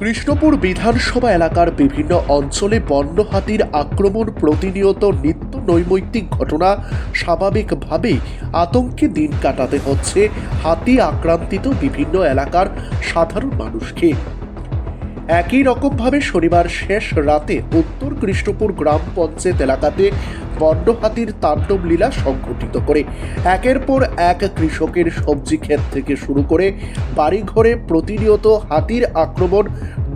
কৃষ্ণপুর বিধানসভা এলাকার বিভিন্ন অঞ্চলে বন্য হাতির আক্রমণ প্রতিনিয়ত নিত্য নৈমিত্তিক ঘটনা। স্বাভাবিকভাবেই আতঙ্কে দিন কাটাতে হচ্ছে হাতি আক্রান্তিত বিভিন্ন এলাকার সাধারণ মানুষকে। একই রকমভাবে শনিবার শেষ রাতে উত্তর কৃষ্ণপুর গ্রাম পঞ্চায়েত এলাকাতে বন্য হাতির তাণ্ডব লীলা সংঘটিত করে। একের পর এক কৃষকের সবজি ক্ষেত থেকে শুরু করে বাড়িঘরে প্রতিনিয়ত হাতির আক্রমণ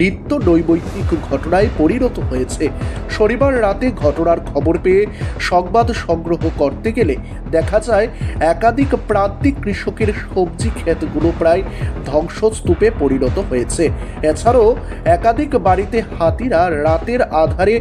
নিত্য নৈমিত্তিক ঘটনায় পরিণত হয়েছে। শনিবার রাতে ঘটনার খবর পেয়ে সংবাদ সংগ্রহ করতে গেলে দেখা যায়, একাধিক প্রান্তিক কৃষকের সবজি ক্ষেতগুলো প্রায় ধ্বংসস্তূপে পরিণত হয়েছে। এছাড়াও একাধিক বাড়িতে হাতিরা রাতের আধারে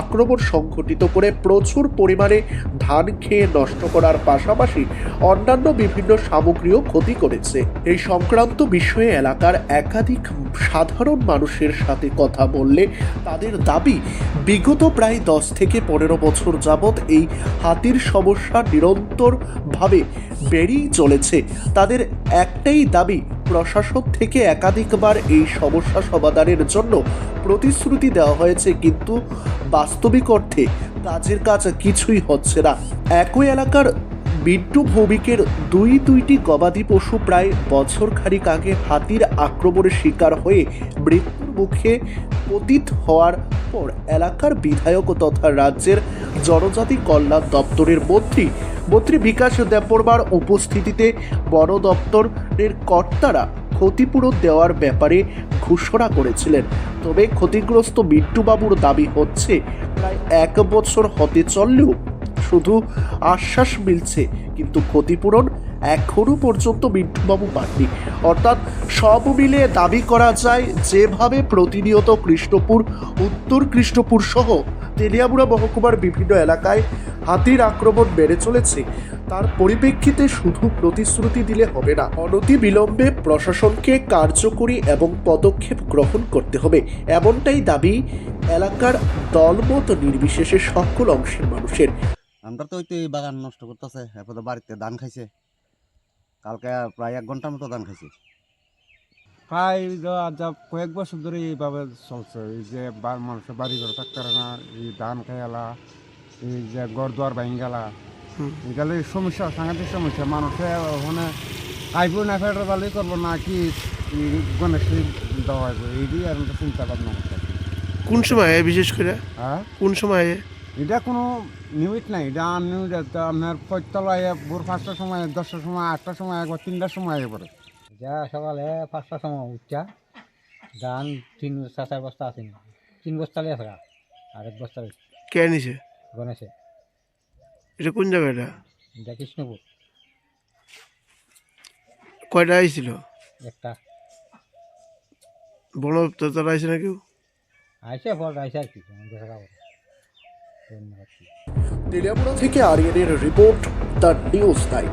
আক্রমণ সংঘটিত করে প্রচুর পরিমাণে ধান খেয়ে নষ্ট করার পাশাপাশি অন্যান্য বিভিন্ন সামগ্রীও ক্ষতি করেছে। এই সংক্রান্ত বিষয়ে এলাকার একাধিক সাধারণ মানুষের সাথে কথা বললে তাদের দাবি, বিগত প্রায় দশ থেকে পনেরো বছর যাবৎ এই হাতির সমস্যা নিরন্তরভাবে বেড়েই চলেছে। তাদের একটাই দাবি, প্রশাসক থেকে একাধিকবার এই সমস্যা সমাধানের জন্য প্রতিশ্রুতি দেওয়া হয়েছে, কিন্তু বাস্তবিক অর্থে কাজের কাজ কিছুই হচ্ছে না। একই এলাকার বিট্টু ভৌমিকের দুই দুইটি গবাদি পশু প্রায় বছর খানিক আগে হাতির আক্রমণের শিকার হয়ে মৃত্যুর মুখে পতিত হওয়ার পর এলাকার বিধায়ক তথা রাজ্যের জনজাতি কল্যাণ দপ্তরের মন্ত্রী মন্ত্রী বিকাশ দেববর্মার উপস্থিতিতে বন দপ্তরের কর্তারা ক্ষতিপূরণ দেওয়ার ব্যাপারে ঘোষণা করেছিলেন। তবে ক্ষতিগ্রস্ত বিট্টুবাবুর দাবি হচ্ছে, প্রায় এক বছর হতে চললেও শুধু আশ্বাস মিলছে, কিন্তু ক্ষতিপূরণ এখনও পর্যন্ত মিন্টুবাবু পাননি। অর্থাৎ সব মিলে দাবি করা যায়, যেভাবে প্রতিনিয়ত কৃষ্ণপুর, উত্তর কৃষ্ণপুর সহ তেলিয়ামুড়া মহকুমার বিভিন্ন এলাকায় হাতির আক্রমণ বেড়ে চলেছে তার পরিপ্রেক্ষিতে শুধু প্রতিশ্রুতি দিলে হবে না অনতি বিলম্বে প্রশাসনকে কার্যকরী এবং পদক্ষেপ গ্রহণ করতে হবে। এমনটাই দাবি এলাকার দলমত নির্বিশেষে সকল অংশের মানুষের। আমরা তো ওই তো এই বাগান নষ্ট করতেছে এরপরে বাড়িতে ধান খাইছে। কালকে প্রায় এক ঘণ্টার মতো ধান খাইছে। প্রায় কয়েক বছর ধরে এইভাবে চলছে এই যে মানুষের বাড়ি ঘর থাকতে পারে না এই ধান খাইয়ালা এই যে গড় দুয়ার ভাঙি গেলা এগুলো সমস্যা সাংঘাতিক সমস্যা। মানুষে ওখানে আইব না ফেরার ভালোই করব না কি গণেশ দেওয়া হইব? এইটি আর একটা চিন্তা ভাবনা। করতে কোন সময় বিশেষ করে? হ্যাঁ? কোন সময় এটা কোনো নিউজ নাই এটা আননিউজ আপনার পঁয়তলায় ভোর পাঁচটার সময় দশটার সময় আটটার সময় একবার তিনটার সময় আগে পড়ে। যা সকালে পাঁচটার সময় উঠছা ধান তিন বস্তা চার বস্তা আছে তিন বস্তা লিয়ে থাকা আর এক বস্তা কে নিছে গণেশে। এটা কোন জায়গাটা এটা? কৃষ্ণপুর কয়টা আইছিল? একটা। বন তারা আইছে না কেউ? আইসে পর আইসে আর কি ধন্যবাদ। তেলিয়ামুড়া থেকে আরিয়ানের রিপোর্ট দ্য নিউজ টাইম